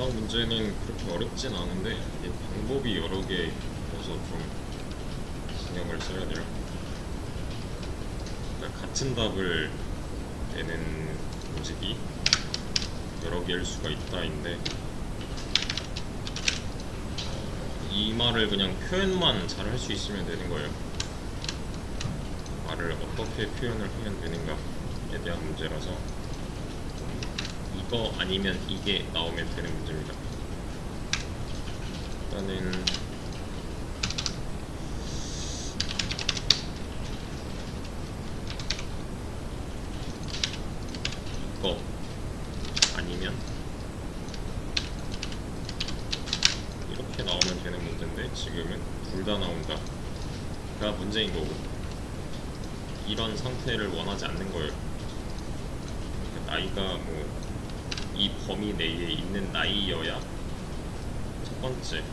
딱 문제는 그렇게 어렵진 않은데 이 방법이 여러 개 있어서 좀 신경을 써야 돼요. 그러니까 같은 답을 내는 문제기 여러 개일 수가 있다인데 이 말을 그냥 표현만 잘 할 수 있으면 되는 거예요. 말을 어떻게 표현을 하면 되는가에 대한 문제라서 이거 아니면 이게 나오면 되는 문제입니다. 일단은 이거 아니면 이렇게 나오면 되는 문제인데 지금은 둘 다 나온다 가 문제인 거고 이런 상태를 원하지 않는 거예요. 나이가 뭐 이 범위 내에 있는 나이여야 첫 번째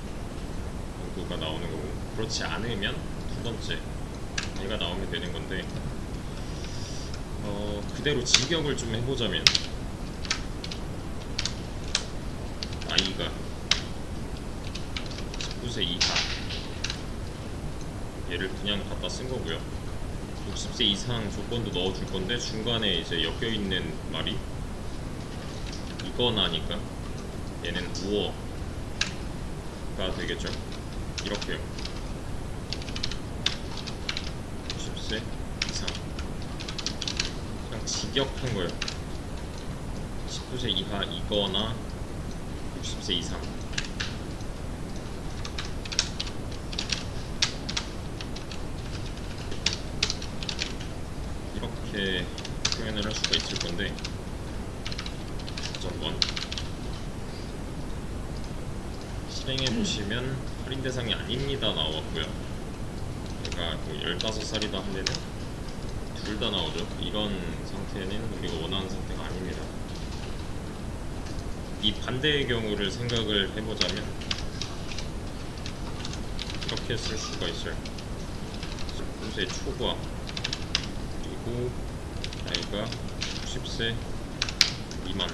문구가 나오는 거고 그렇지 않으면 두 번째 얘가 나오면 되는 건데 어 그대로 직역을 좀 해보자면 나이가 19세 이하. 얘를 그냥 갖다 쓴 거고요. 60세 이상 조건도 넣어줄 건데 중간에 이제 엮여 있는 말이 이거나니까 얘는 우어가 되겠죠. 이렇게요. 60세 이상 그냥 직역한 거예요. 19세 이하 이거나 60세 이상. 이렇게 표현을 할 수가 있을 건데 한번 실행해 보시면 할인 대상이 아닙니다 나왔고요. 제가 뭐 15살이다 한 데는 둘다 나오죠. 이런 상태는 우리가 원하는 상태가 아닙니다. 이 반대의 경우를 생각을 해보자면 이렇게 쓸 수가 있어요. 19세 초과 그리고 나이가 60세 미만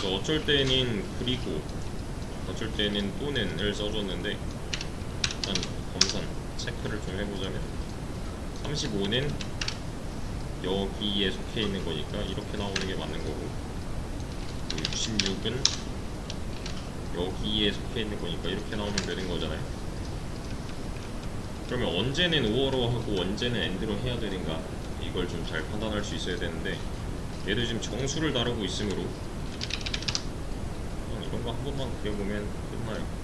그래서 어쩔 때는 그리고 어쩔 때는 또는을 써줬는데 일단 검산 체크를 좀 해보자면 35는 여기에 속해 있는 거니까 이렇게 나오는 게 맞는 거고 66은 여기에 속해 있는 거니까 이렇게 나오면 되는 거잖아요. 그러면 언제는 오어로 하고 언제는 엔드로 해야 되는가? 이걸 좀 잘 판단할 수 있어야 되는데 얘도 지금 정수를 다루고 있으므로 한 번만 그려보면 끝나요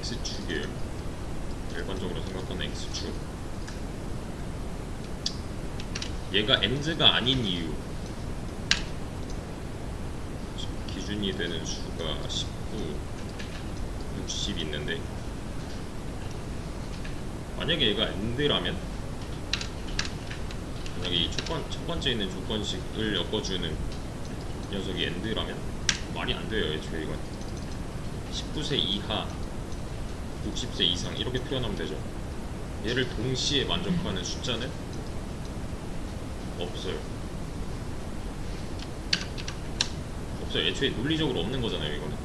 X축이에요. 일반적으로 생각하는 X축. 얘가 엔드가 아닌 이유. 기준이 되는 수가 19, 60 있는데 만약에 얘가 엔드라면 첫, 번, 첫 번째 있는 조건식을 엮어주는 녀석이 엔드라면 말이 안 돼요 애초에 이건. 19세 이하 60세 이상 이렇게 표현하면 되죠. 얘를 동시에 만족하는 숫자는 없어요. 없어요. 애초에 논리적으로 없는 거잖아요 이거는.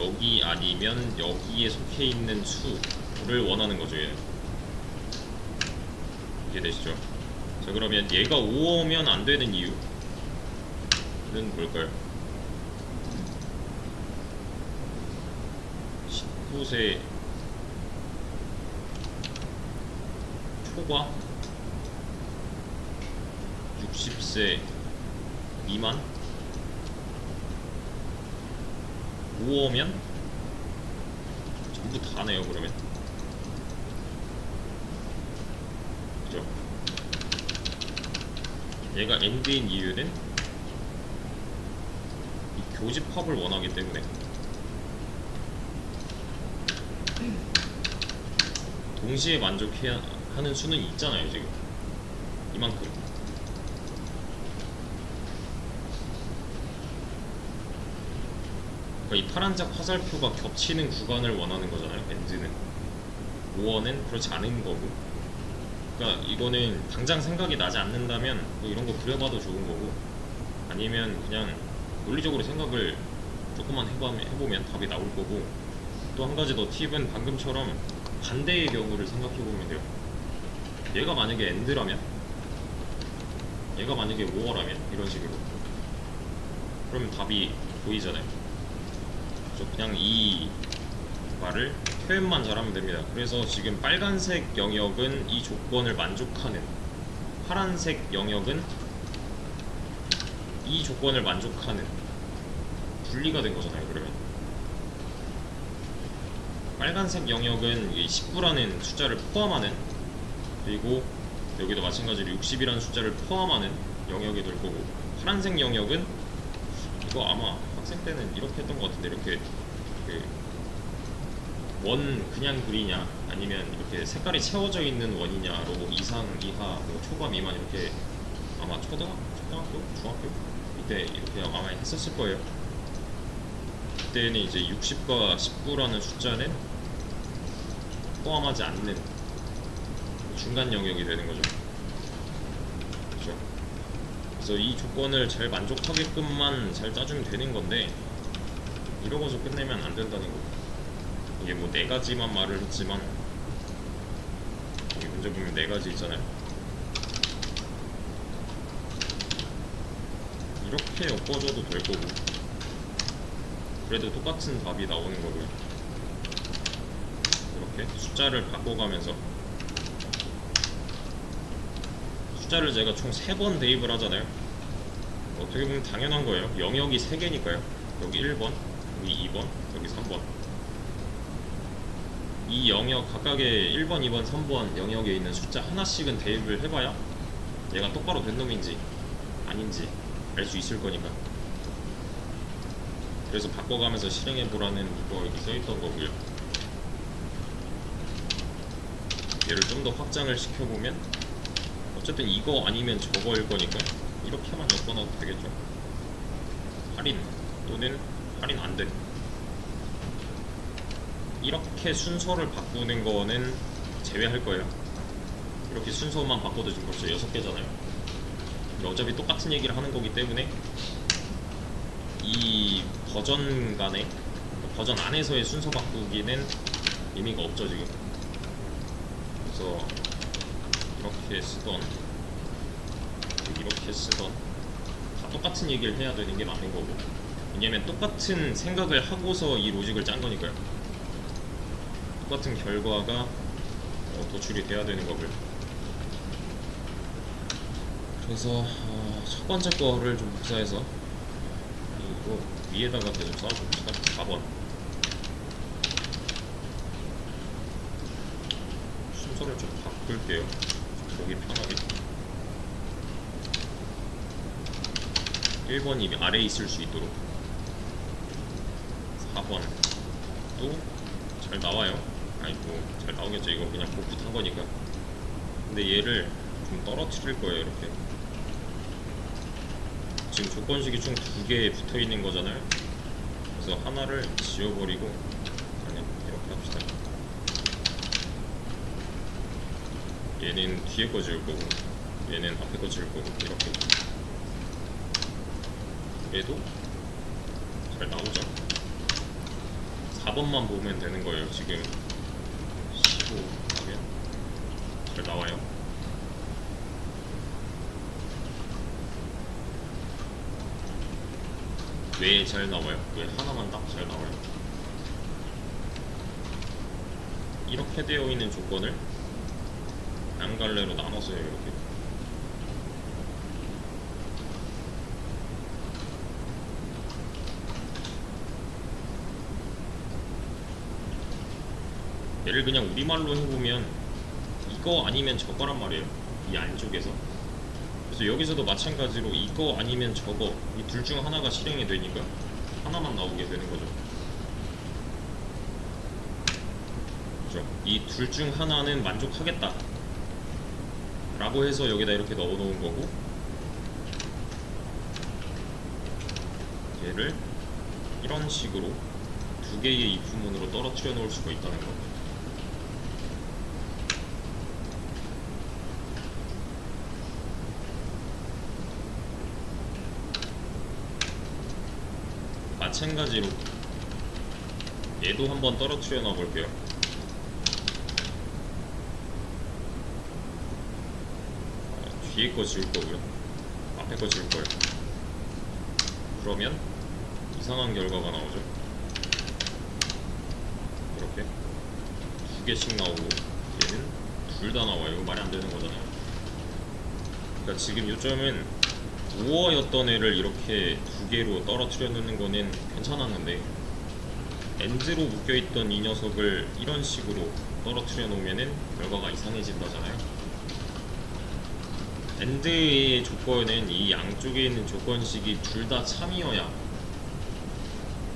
여기 아니면 여기에 속해 있는 수를 원하는 거죠 얘는 이해되시죠? 자 그러면 얘가 5면 안 되는 이유는 뭘까요? 19세 초과 60세 미만 5어면 전부 다네요 그러면 그죠 얘가 엔드인 이유는 이 교집합을 원하기 때문에. 동시에 만족해야 하는 수는 있잖아요 지금 이만큼. 그러니까 이 파란색 화살표가 겹치는 구간을 원하는 거잖아요 엔드는. 5원은 그렇지 않은 거고 그러니까 이거는 당장 생각이 나지 않는다면 뭐 이런 거 그려봐도 좋은 거고 아니면 그냥 논리적으로 생각을 조금만 해보면, 해보면 답이 나올 거고 또 한 가지 더 팁은 방금처럼 반대의 경우를 생각해 보면 돼요. 얘가 만약에 엔드라면 얘가 만약에 5어라면 이런 식으로 그러면 답이 보이잖아요. 그냥 이 말을 표현만 잘하면 됩니다. 그래서 지금 빨간색 영역은 이 조건을 만족하는 파란색 영역은 이 조건을 만족하는 분리가 된 거잖아요. 그러면 빨간색 영역은 이 19라는 숫자를 포함하는 그리고 여기도 마찬가지로 60이라는 숫자를 포함하는 영역이 될 거고 파란색 영역은 이거 아마 학생 때는 이렇게 했던 것 같은데 이렇게 그 원 그냥 그리냐 아니면 이렇게 색깔이 채워져 있는 원이냐 로고 이상 이하 뭐 초과 미만 이렇게 아마 초등 초등학교 중학교 이때 이렇게 아마 했었을 거예요. 그때는 이제 60과 19라는 숫자는 포함하지 않는 중간 영역이 되는 거죠. 그렇죠. 그래서 이 조건을 잘 만족하게끔만 잘 짜주면 되는 건데 이러고서 끝내면 안 된다는 거. 이게 뭐 네 가지만 말을 했지만 여기 문제 보면 네 가지 있잖아요. 이렇게 엮어줘도 될 거고 그래도 똑같은 답이 나오는 거고요. 이렇게 숫자를 바꿔가면서 숫자를 제가 총 3번 대입을 하잖아요. 어떻게 보면 당연한 거예요. 영역이 3개니까요. 여기 1번, 여기 2번, 여기 3번. 이 영역 각각의 1번, 2번, 3번 영역에 있는 숫자 하나씩은 대입을 해봐야 얘가 똑바로 된 놈인지 아닌지 알 수 있을 거니까. 그래서 바꿔가면서 실행해 보라는 이거 여기 써있던 거고요. 얘를 좀 더 확장을 시켜보면 어쨌든 이거 아니면 저거일 거니까 이렇게만 엮어놔도 되겠죠. 할인 또는 할인 안 된. 이렇게 순서를 바꾸는 거는 제외할 거예요. 이렇게 순서만 바꿔도 지금 벌써 6개잖아요. 어차피 똑같은 얘기를 하는 거기 때문에 이 버전 간에 버전 안에서의 순서 바꾸기는 의미가 없죠 지금. 그래서 이렇게 쓰던 이렇게 쓰던 다 똑같은 얘기를 해야 되는 게 맞는 거고 왜냐면 똑같은 생각을 하고서 이 로직을 짠 거니까요. 똑같은 결과가 어, 도출이 돼야 되는 거고요. 그래서 어, 첫 번째 거를 좀 복사해서 이거 위에다가 계속 써줍시다. 4번 순서를 좀 바꿀게요. 좀 보기 편하게. 1번이 아래에 있을 수 있도록 4번 또 잘 나와요. 아니 뭐 잘 나오겠죠. 이거 그냥 복붙한 거니까. 근데 얘를 좀 떨어뜨릴 거예요. 이렇게. 지금 조건식이 총 두 개 붙어 있는 거잖아요. 그래서 하나를 지워버리고 아니 이렇게 합시다. 얘는 뒤에 거 지울 거고 얘는 앞에 거 지울 거고 이렇게 얘도 잘 나오죠 4번만 보면 되는 거예요 지금 15 하면 잘 나와요 왜 잘 나와요? 왜 하나만 딱 잘 나와요? 이렇게 되어 있는 조건을 양갈래로 나눠서요 이렇게 얘를 그냥 우리말로 해보면 이거 아니면 저거란 말이에요. 이 안쪽에서. 그래서 여기서도 마찬가지로 이거 아니면 저거. 이 둘 중 하나가 실행이 되니까 하나만 나오게 되는 거죠. 그죠? 이 둘 중 하나는 만족하겠다. 라고 해서 여기다 이렇게 넣어 놓은 거고 얘를 이런 식으로 두 개의 if문으로 떨어뜨려 놓을 수가 있다는 거 마찬가지로 얘도 한번 떨어뜨려 놔 볼게요. 어, 뒤에 거 지울 거고요. 앞에 거 지울 거예요. 그러면 이상한 결과가 나오죠. 이렇게 두 개씩 나오고 얘는 둘 다 나와요. 이거 말이 안 되는 거잖아요. 그러니까 지금 요점은 5어였던 애를 이렇게 두 개로 떨어뜨려 놓는 거는 괜찮았는데 엔드로 묶여있던 이 녀석을 이런 식으로 떨어뜨려 놓으면은 결과가 이상해진다잖아요. 엔드의 조건은 이 양쪽에 있는 조건식이 둘 다 참이어야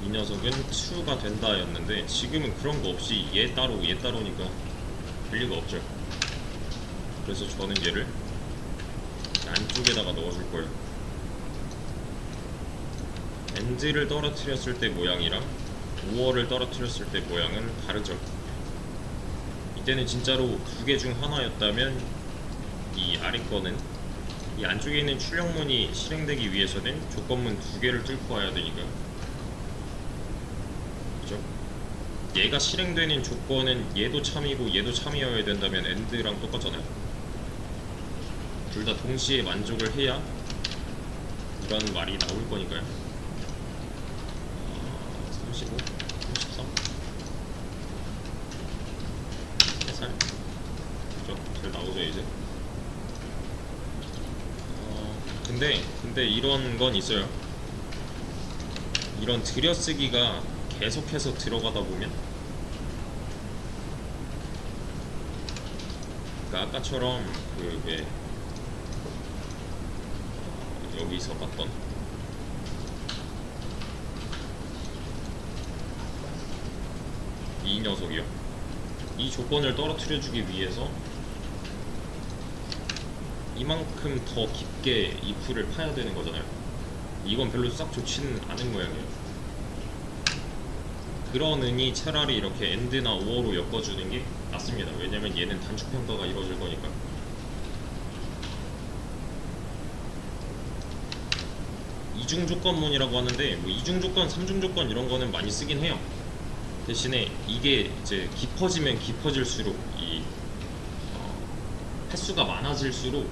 이 녀석은 추가 된다 였는데 지금은 그런 거 없이 얘 따로 얘 따로니까 별리가 없죠. 그래서 저는 얘를 안쪽에다가 넣어줄 거예요. 엔드를 떨어뜨렸을 때 모양이랑 5월을 떨어뜨렸을 때 모양은 다르죠. 이때는 진짜로 두 개 중 하나였다면 이 아래 거는 이 안쪽에 있는 출력문이 실행되기 위해서는 조건문 두 개를 뚫고 와야 되니까 그죠? 얘가 실행되는 조건은 얘도 참이고 얘도 참이어야 된다면 엔드랑 똑같잖아요. 둘 다 동시에 만족을 해야 이런 말이 나올 거니까요. 어, 35, 33, 3살 그죠? 잘 나오죠 이제. 어, 근데 근데 이런 건 있어요. 이런 들여쓰기가 계속해서 들어가다 보면 그러니까 아까처럼 그 왜 여기서 봤던 이 녀석이요. 이 조건을 떨어뜨려 주기 위해서 이만큼 더 깊게 이 풀을 파야 되는 거잖아요. 이건 별로 싹 좋지는 않은 모양이에요. 그러느니 차라리 이렇게 엔드나 오어로 엮어주는 게 낫습니다. 왜냐면 얘는 단축 평가가 이루어질 거니까. 이중 조건문이라고 하는데 뭐 이중 조건, 삼중 조건 이런 거는 많이 쓰긴 해요. 대신에 이게 이제 깊어지면 깊어질수록 이 어, 횟수가 많아질수록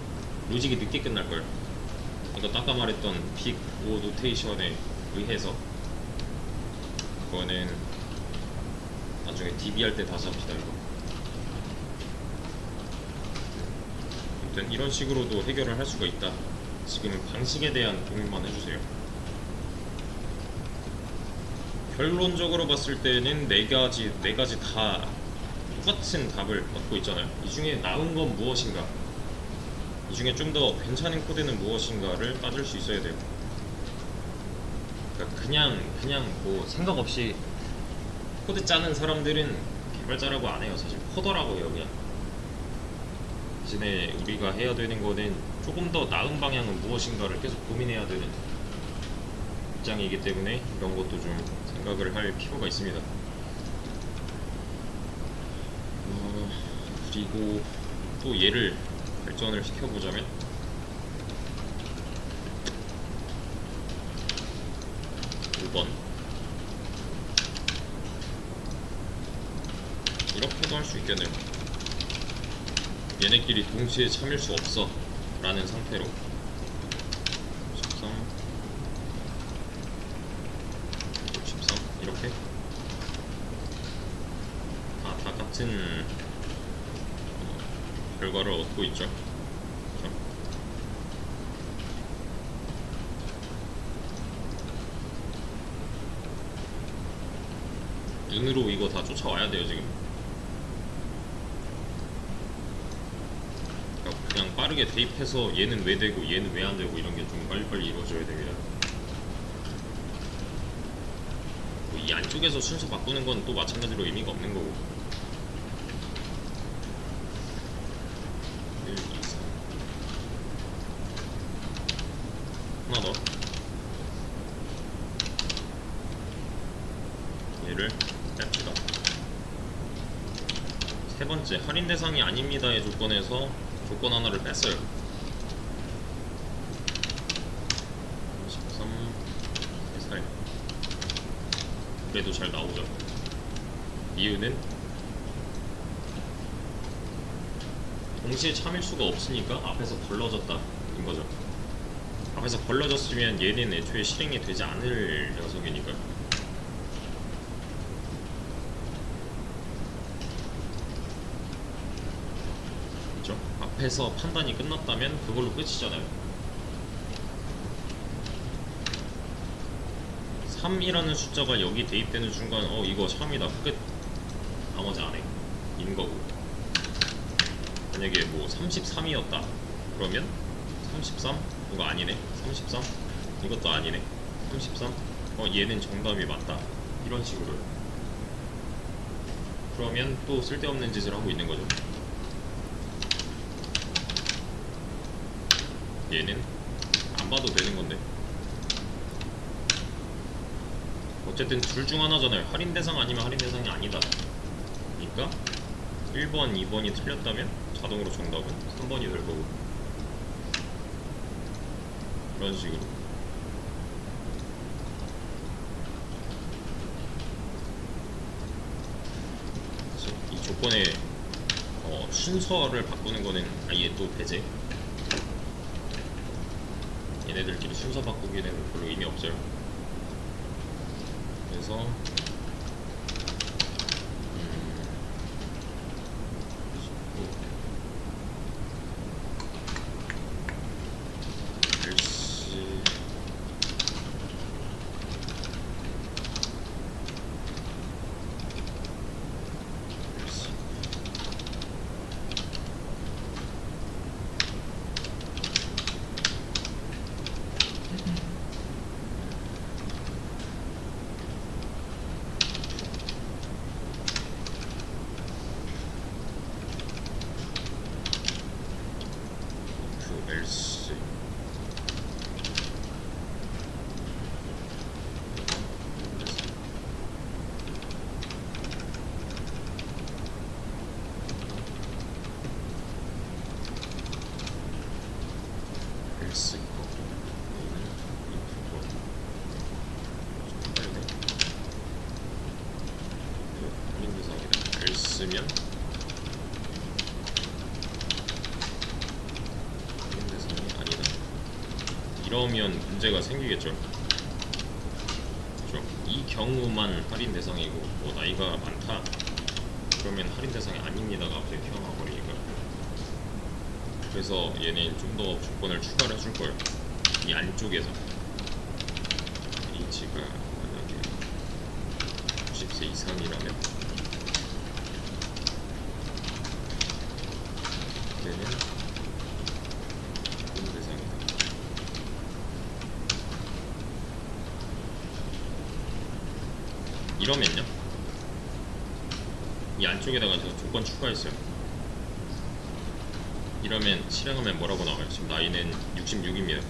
로직이 늦게 끝날 거예요. 그러니까 아까 말했던 빅오 노테이션에 의해서 그거는 나중에 DB 할 때 다시 합시다 이거. 아무튼 이런 식으로도 해결을 할 수가 있다. 지금은 방식에 대한 고민만 해주세요. 결론적으로 봤을 때는 네 가지 네 가지 다 똑같은 답을 얻고 있잖아요. 이 중에 나은 건 무엇인가? 이 중에 좀 더 괜찮은 코드는 무엇인가를 따질 수 있어야 돼요. 그러니까 그냥 그냥 뭐 생각 없이 코드 짜는 사람들은 개발자라고 안 해요. 사실 코더라고 해요 그냥. 대신에 우리가 해야 되는 거는 조금 더 나은 방향은 무엇인가를 계속 고민해야 되는 입장이기 때문에 이런 것도 좀 생각을 할 필요가 있습니다. 어, 그리고 또 얘를 발전을 시켜보자면 이렇게도 할 수 있겠네요. 얘네끼리 동시에 참일 수 없어 라는 상태로 13 13 이렇게 다, 다 같은 어, 결과를 얻고 있죠 그죠? 눈으로 이거 다 쫓아와야 돼요 지금 그러니까 그냥 빠르게 대입해서 얘는 왜 되고 얘는 왜 안 되고 이런 게 좀 빨리빨리 이루어져야 됩니다. 뭐 이 안쪽에서 순서 바꾸는 건 또 마찬가지로 의미가 없는 거고. 1, 2, 3. 하나 더. 얘를 뺍시다. 세 번째, 할인 대상이 아닙니다의 조건에서 조건 하나를 뺐어요. 13, 3살. 그래도 잘 나오죠. 이유는 동시에 참일 수가 없으니까 앞에서 벌러졌다 인 거죠. 앞에서 벌러졌으면 얘는 애초에 실행이 되지 않을 녀석이니까요. 그죠? 앞에서 판단이 끝났다면 그걸로 끝이잖아요. 3이라는 숫자가 여기 대입되는 순간 어 이거 3이다. 끝. 나머지 안해 인 거고. 만약에 뭐 33이었다. 그러면 33 이거 아니네. 33 이것도 아니네. 33어 얘는 정답이 맞다. 이런 식으로. 그러면 또 쓸데없는 짓을 하고 있는 거죠 얘는 안 봐도 되는 건데 어쨌든 둘 중 하나잖아요. 할인 대상 아니면 할인 대상이 아니다. 그러니까 1번, 2번이 틀렸다면 자동으로 정답은 3번이 될 거고. 이런 식으로. 이 조건의 어, 순서를 바꾸는 거는 아예 또 배제. 얘네들끼리 순서 바꾸기는 별로 의미 없어요. 그래서 음, 글씨 글씨 그 else else 거 얘는 if 거 좀 빠르네 그 할인 대상이다 else면 할인 대상이 아니다. 이러면 문제가 생기겠죠. 그렇죠. 이 경우만 할인 대상이고 뭐 나이가 많다. 그러면 할인 대상이 아닙니다가 갑자기 튀어나와 버리니까. 그래서 얘는 좀 더 조건을 추가를 해줄 거예요. 이 안쪽에서 H가 만약에 90세 이상이라면 때는 할인 대상이다. 이러면요? 이 안쪽에다가 조건 추가했어요. 이러면 실행하면 뭐라고 나와요? 지금 나이는 66입니다.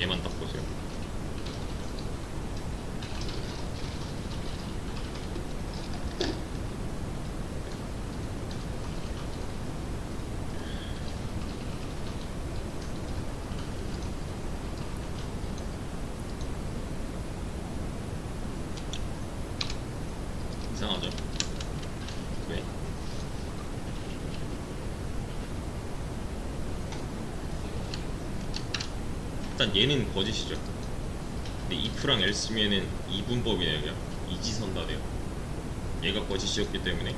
얘만 딱 보세요. 이상하죠? 왜? 일단 얘는 거짓이죠. 근데 if랑 else면은 이분법이네요, 그냥 이지선다 돼요. 얘가 거짓이었기 때문에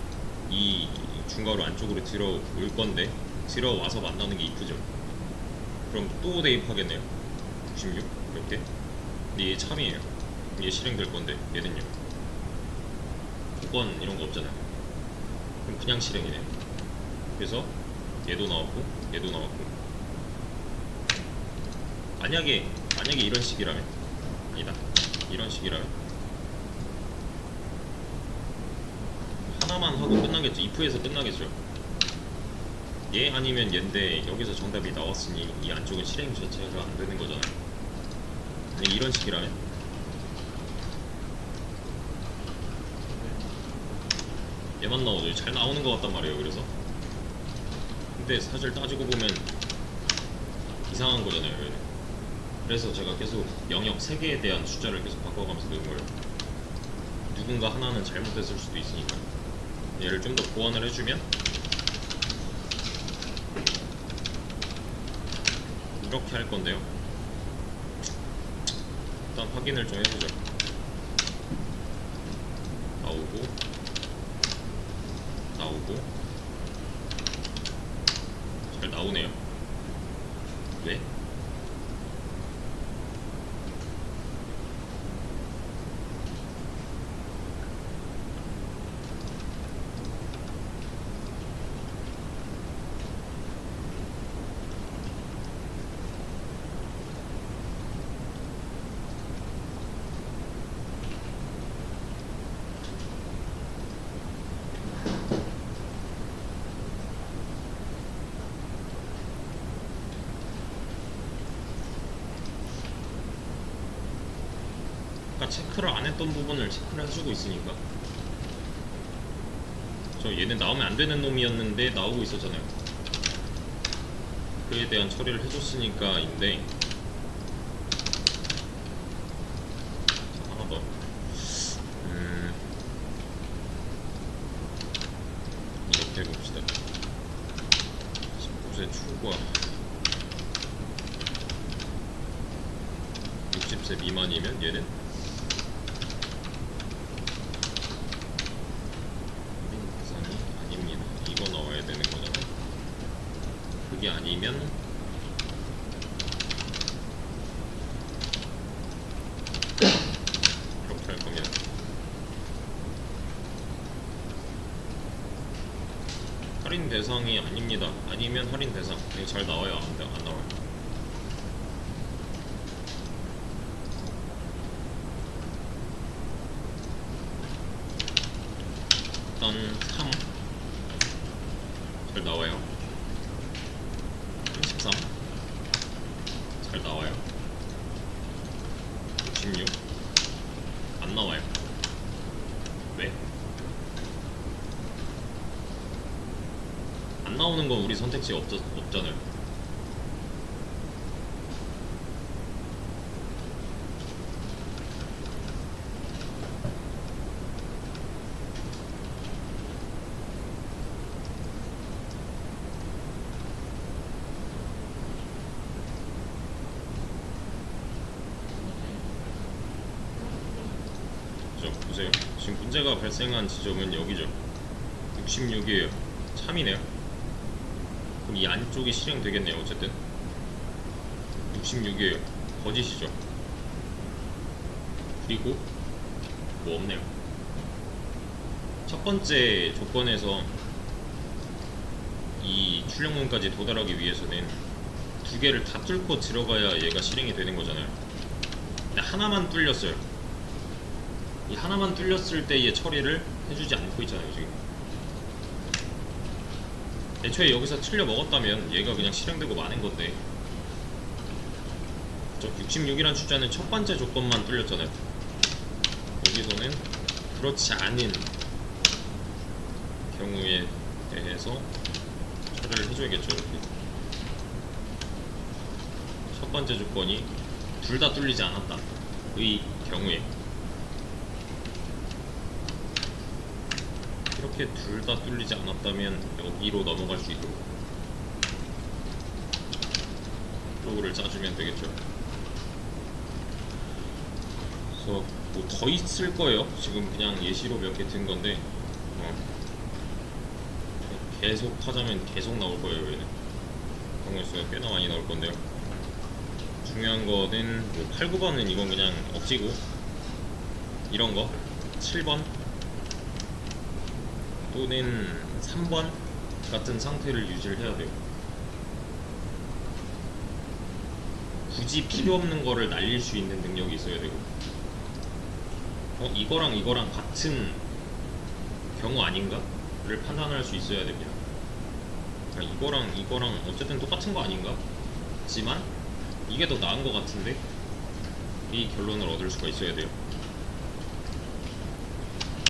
이 중괄호 안쪽으로 들어올 건데 들어와서 만나는 게 if죠. 그럼 또 대입하겠네요. 96 이렇게. 근데 얘 참이에요. 얘 실행될 건데 얘는요. 조건 이런 거 없잖아요. 그럼 그냥 실행이네요. 그래서 얘도 나왔고 얘도 나왔고 만약에 만약에 이런 식이라면 아니다 이런 식이라면 하나만 하고 끝나겠죠. if에서 끝나겠죠. 얘 아니면 얘인데 여기서 정답이 나왔으니 이 안쪽은 실행 자체가 안 되는 거잖아요. 만약 이런 식이라면 얘만 나오죠. 잘 나오는 것 같단 말이에요. 그래서 근데 사실 따지고 보면 이상한 거잖아요. 그래서 제가 계속 영역 3개에 대한 숫자를 계속 바꿔가면서 넣은 거예요. 누군가 하나는 잘못됐을 수도 있으니까. 얘를 좀 더 보완을 해주면 이렇게 할 건데요. 일단 확인을 좀 해보죠. 나오고 나오고 잘 나오네요. 왜? 아까 체크를 안 했던 부분을 체크를 해주고 있으니까. 저 얘는 나오면 안 되는 놈이었는데 나오고 있었잖아요. 그에 대한 처리를 해줬으니까인데 자, 하나 더 음, 이렇게 해봅시다 19세 초과 60세 미만이면 얘는 할인 대상이 아닙니다. 이거 나와야 되는 거잖아요. 그게 아니면 이렇게 할 겁니다. 할인 대상이 아닙니다. 아니면 할인 대상. 이거 잘 나와요? 안, 나- 안 나와요? 일단 3. 잘 나와요. 33. 잘 나와요. 66. 안 나와요. 왜? 안 나오는 건 우리 선택지 없, 없잖아요. 저 보세요. 지금 문제가 발생한 지점은 여기죠. 66이에요. 참이네요. 이 안쪽이 실행되겠네요. 어쨌든 66이에요. 거짓이죠. 그리고 뭐 없네요. 첫 번째 조건에서 이 출력문까지 도달하기 위해서는 두 개를 다 뚫고 들어가야 얘가 실행이 되는 거잖아요. 근데 하나만 뚫렸어요. 이 하나만 뚫렸을 때의 처리를 해주지 않고 있잖아요 지금 애초에 여기서 틀려 먹었다면 얘가 그냥 실행되고 마는 건데. 저 66이란 숫자는 첫 번째 조건만 뚫렸잖아요. 여기서는 그렇지 않은 경우에 대해서 처리를 해줘야겠죠 이렇게 첫 번째 조건이 둘 다 뚫리지 않았다. 의 경우에 이렇게 둘 다 뚫리지 않았다면 여기로 넘어갈 수 있도록 프로그를 짜주면 되겠죠. 그래서 뭐 더 있을 거예요. 지금 그냥 예시로 몇 개 든 건데. 어. 계속 하자면 계속 나올 거예요 얘는. 경우의 수가 꽤나 많이 나올 건데요. 중요한 거는 뭐 8, 9번은 이건 그냥 억지고. 이런 거. 7번 또는 3번 같은 상태를 유지를 해야 돼요. 굳이 필요 없는 거를 날릴 수 있는 능력이 있어야 되고 어 이거랑 이거랑 같은 경우 아닌가?를 판단할 수 있어야 됩니다. 아, 이거랑 이거랑 어쨌든 똑같은 거 아닌가? 지만 이게 더 나은 거 같은데 이 결론을 얻을 수가 있어야 돼요.